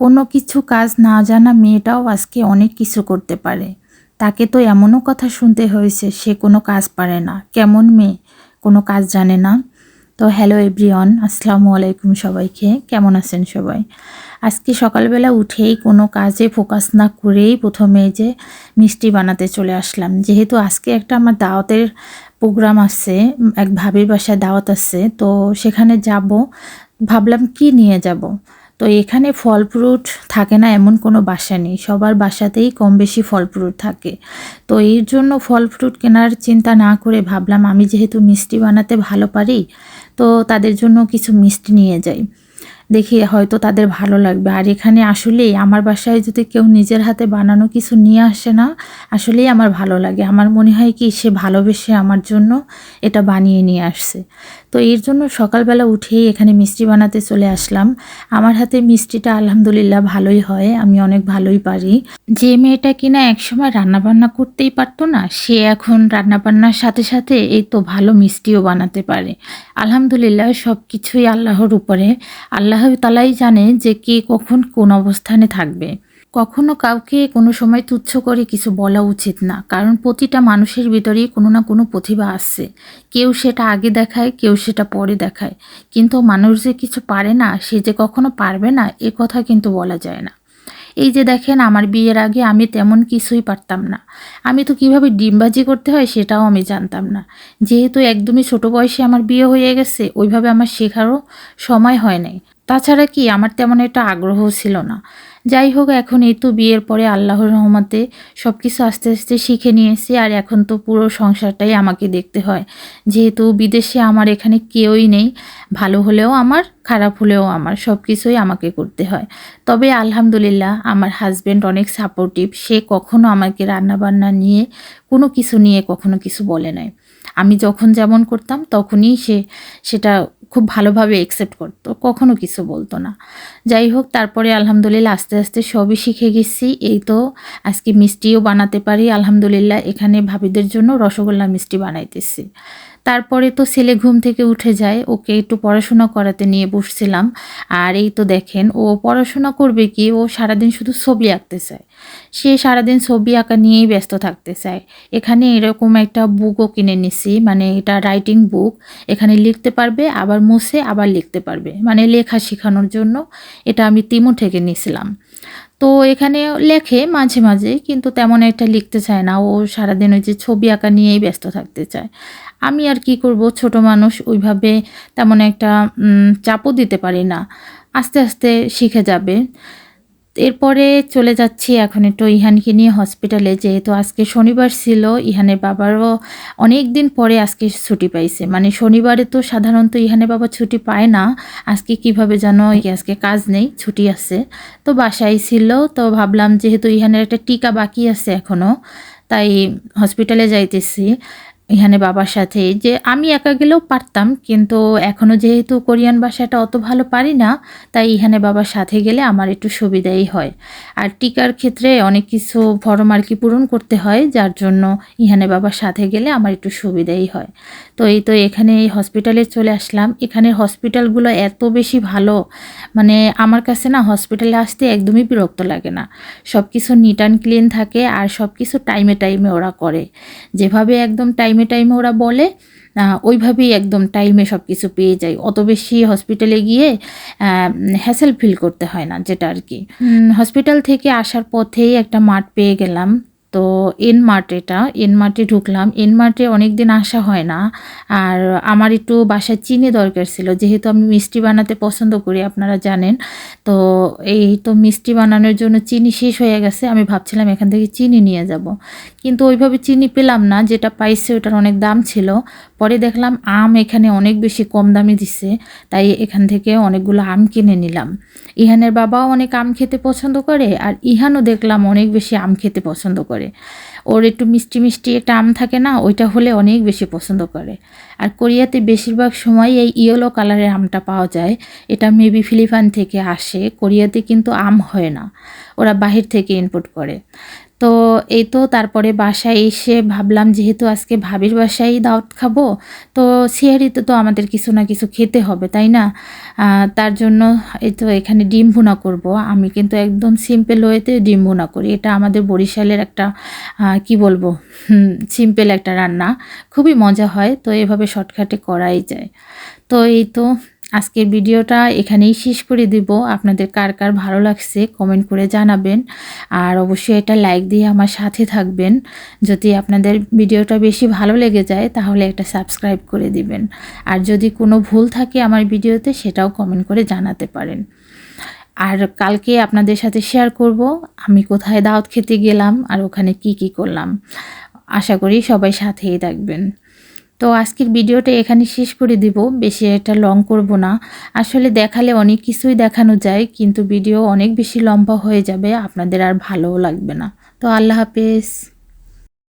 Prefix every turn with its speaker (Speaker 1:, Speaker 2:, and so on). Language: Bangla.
Speaker 1: কোনো কিছু কাজ না জানা মেয়েটাও আজকে অনেক কিছু করতে পারে। তাকে তো এমনও কথা শুনতে হয়েছে, সে কোনো কাজ পারে না। কেমন মেয়ে? কোনো কাজ জানে না। তো হ্যালো এভরিওয়ান, আসসালামু আলাইকুম সবাইকে। কেমন আছেন সবাই? আজকে সকালবেলা উঠেই কোনো কাজে ফোকাস না করেই প্রথমে যে মিষ্টি বানাতে চলে আসলাম। যেহেতু আজকে একটা আমার দাওয়াতের প্রোগ্রাম আছে, এক ভাবির বাসায় দাওয়াত আছে, তো সেখানে যাব। ভাবলাম কি নিয়ে যাব? তো এখানে ফল ফ্রুট থাকে না, এমন কোনো বাসা নেই। সবার বাসাতেই কম বেশি ফল ফ্রুট থাকে। তো এর জন্য ফল ফ্রুট কেনার চিন্তা না করে ভাবলাম, আমি যেহেতু মিষ্টি বানাতে ভালো পারি, তো তাদের জন্য কিছু মিষ্টি নিয়ে যাই। দেখি হয়তো তাদের ভালো লাগবে। আর এখানে আসলেই আমার বাসায় যদি কেউ নিজের হাতে বানানো কিছু নিয়ে আসে না, আসলেই আমার ভালো লাগে। আমার মনে হয় কি, সে ভালোবেসে আমার জন্য এটা বানিয়ে নিয়ে আসছে। তো এর জন্য সকালবেলা উঠেই এখানে মিষ্টি বানাতে চলে আসলাম। আমার হাতে মিষ্টিটা আলহামদুলিল্লাহ ভালোই হয়, আমি অনেক ভালোই পারি। যে মেয়েটা কিনা একসময় রান্নাবান্না করতেই পারতো না, সে এখন রান্নাবান্নার সাথে সাথে এই তো ভালো মিষ্টিও বানাতে পারে। আলহামদুলিল্লাহ সব কিছুই আল্লাহর উপরে। আল্লাহ তালাই জানে যে কে কখন কোন অবস্থানে থাকবে। কখনো কাউকে কোনো সময় তুচ্ছ করে কিছু বলা উচিত না, কারণ প্রতিটা মানুষের ভিতরেই কোনো না কোনো প্রতিভা আসছে কেউ সেটা আগে দেখায়, কেউ সেটা পরে দেখায়। কিন্তু মানুষ যে কিছু পারে না, সে যে কখনো পারবে না, এ কথা কিন্তু বলা যায় না। এই যে দেখেন, আমার বিয়ের আগে আমি তেমন কিছুই পারতাম না। আমি তো কীভাবে ডিমবাজি করতে হয় সেটাও আমি জানতাম না। যেহেতু একদমই ছোট বয়সে আমার বিয়ে হয়ে গেছে, ওইভাবে আমার শেখারও সময় হয় নাই। তাছাড়া কি আমার তেমন একটা আগ্রহ ছিল না। যাই হোক, এখন এই তো বিয়ের পরে আল্লাহর রহমতে সব কিছু আস্তে আস্তে শিখে নিয়েছি আর এখন তো পুরো সংসারটাই আমাকে দেখতে হয়। যেহেতু বিদেশে আমার এখানে কেউই নেই, ভালো হলেও আমার, খারাপ হলেও আমার সব কিছুই আমাকে করতে হয়। তবে আলহামদুলিল্লাহ আমার হাজব্যান্ড অনেক সাপোর্টিভ সে কখনো আমাকে রান্নাবান্না নিয়ে কোনো কিছু নিয়ে কখনো কিছু বলে নাই। আমি যখন যেমন করতাম, তখনই সে সেটা খুব ভালোভাবে একসেপ্ট করতো, কখনো কিছু বলতো না। যাই হোক, তারপরে আলহামদুলিল্লাহ আস্তে আস্তে সবই শিখে গেছি। এই তো আজকে মিষ্টিও বানাতে পারি, আলহামদুলিল্লাহ এখানে ভাবিদের জন্য রসগোল্লা মিষ্টি বানাইতেছি। তারপরে তো ছেলে ঘুম থেকে উঠে যায়, ওকে একটু পড়াশোনা করাতে নিয়ে বসছিলাম। আর এই তো দেখেন, ও পড়াশোনা করবে কি, ও সারাদিন শুধু ছবি আঁকতে চায়। সে সারাদিন ছবি আঁকা নিয়েই ব্যস্ত থাকতে চায়। এখানে এরকম একটা বুকও কিনে নিছি মানে এটা রাইটিং বুক এখানে লিখতে পারবে, আবার মুছে আবার লিখতে পারবে। মানে লেখা শেখানোর জন্য এটা আমি তিমু থেকে নিয়েছিলাম তো এখানে লেখে মাঝে মাঝে কিন্তু তেমন একটা লিখতে চায় না। ও সারাদিন ওই যে ছবি আঁকা নিয়েই ব্যস্ত থাকতে চায়। আমি আর কি করব? ছোট মানুষ, ওইভাবে তেমন একটা চাপও দিতে পারি না। আস্তে আস্তে শিখে যাবে। এরপরে চলে যাচ্ছি এখন একটু ইহানকে নিয়ে হসপিটালে যেহেতু আজকে শনিবার ছিল, ইহানের বাবারও অনেক দিন পরে আজকে ছুটি পাইছে। মানে শনিবারে তো সাধারণত ইহানের বাবা ছুটি পায় না। আজকে কীভাবে যেন আজকে কাজ নেই, ছুটি আছে। তো বাসায় ছিল, তো ভাবলাম যেহেতু ইহানের একটা টিকা বাকি আছে এখনও তাই হসপিটালে যাইতেছি। এখানে বাবার সাথে যে আমি একা গেলেও পারতাম, কিন্তু এখনও যেহেতু কোরিয়ান ভাষাটা অত ভালো পারি না, তাই এখানে বাবার সাথে গেলে আমার একটু সুবিধাই হয়। আর টিকার ক্ষেত্রে অনেক কিছু ফরম আর কি পূরণ করতে হয়, যার জন্য ইহানে বাবার সাথে গেলে আমার একটু সুবিধাই হয়। তো এই তো এখানে এই হসপিটালে চলে আসলাম। এখানের হসপিটালগুলো এত বেশি ভালো মানে আমার কাছে না হসপিটালে আসতে একদমই বিরক্ত লাগে না। সব কিছু নিট অ্যান্ড ক্লিন থাকে আর সব কিছু টাইমে টাইমে ওরা করে। যেভাবে একদম টাইমে টাইমে টাইমে ওরা বলে ওইভাবেই একদম টাইমে সব কিছু পেয়ে যাই অত বেশি হসপিটালে গিয়ে হ্যাসেল ফিল করতে হয় না যেটা আর কি। হসপিটাল থেকে আসার পথেই একটা মাঠ পেয়ে গেলাম। তো এন মার্ট এটা এন মার্টে ঢুকলাম। এন মার্টে অনেক দিন আসা হয় না। আর আমার একটু বাসায় চিনি দরকার ছিল। যেহেতু আমি মিষ্টি বানাতে পছন্দ করি, আপনারা জানেন। তো এই তো মিষ্টি বানানোর জন্য চিনি শেষ হয়ে গেছে। আমি ভাবছিলাম এখান থেকে চিনি নিয়ে যাব। কিন্তু ওইভাবে চিনি পেলাম না। যেটা পাইছে ওটার অনেক দাম ছিল। পরে দেখলাম আম এখানে অনেক বেশি কম দামে দিছে। তাই এখান থেকে অনেকগুলো আম কিনে নিলাম। ইহানের বাবাও অনেক আম খেতে পছন্দ করে আর ইহানও দেখলাম অনেক বেশি আম খেতে পছন্দ করে। ওর একটু মিষ্টি মিষ্টি একটা আম থাকে না, ওইটা হলে অনেক বেশি পছন্দ করে। আর কোরিয়াতে বেশিরভাগ সময় এই ইয়েলো কালারের আমটা পাওয়া যায়। এটা মেবি ফিলিপাইন থেকে আসে, কোরিয়াতে কিন্তু আম হয় না। ওরা বাহির থেকে ইনপুট করে। তো এই তো তারপরে বাসায় এসে ভাবলাম, যেহেতু আজকে ভাবির বাসায় দাওয়াত খাব, তো সিহারিতে তো আমাদের কিছু না কিছু খেতে হবে, তাই না? তার জন্য এই তো এখানে ডিম ভুনা করব। আমি কিন্তু একদম সিম্পল ওয়েতে ডিম ভুনা করি। এটা আমাদের বরিশালের একটা কি বলব সিম্পল একটা রান্না। খুবই মজা হয়, তো এভাবে শর্টকাটে করাই যায়। তো এই তো আজকের ভিডিওটা এখানেই শেষ করে দিব। আপনাদের কার কার ভালো লাগছে কমেন্ট করে জানাবেন। আর অবশ্যই এটা লাইক দিয়ে আমার সাথে থাকবেন। যদি আপনাদের ভিডিওটা বেশি ভালো লেগে যায়, তাহলে একটা সাবস্ক্রাইব করে দিবেন। আর যদি কোনো ভুল থাকে আমার ভিডিওতে, সেটাও কমেন্ট করে জানাতে পারেন। আর কালকে আপনাদের সাথে শেয়ার করব, আমি কোথায় দাওয়াত খেতে গেলাম আর ওখানে কি কি করলাম। আশা করি সবাই সাথেই থাকবেন। তো আজকের ভিডিওটা এখানে শেষ করে দিব। বেশি এটা লং করব না। আসলে দেখালে অনেক কিছুই দেখানো যায়, কিন্তু ভিডিও অনেক বেশি লম্বা হয়ে যাবে, আপনাদের আর ভালোও লাগবে না। তো আল্লাহ হাফেজ।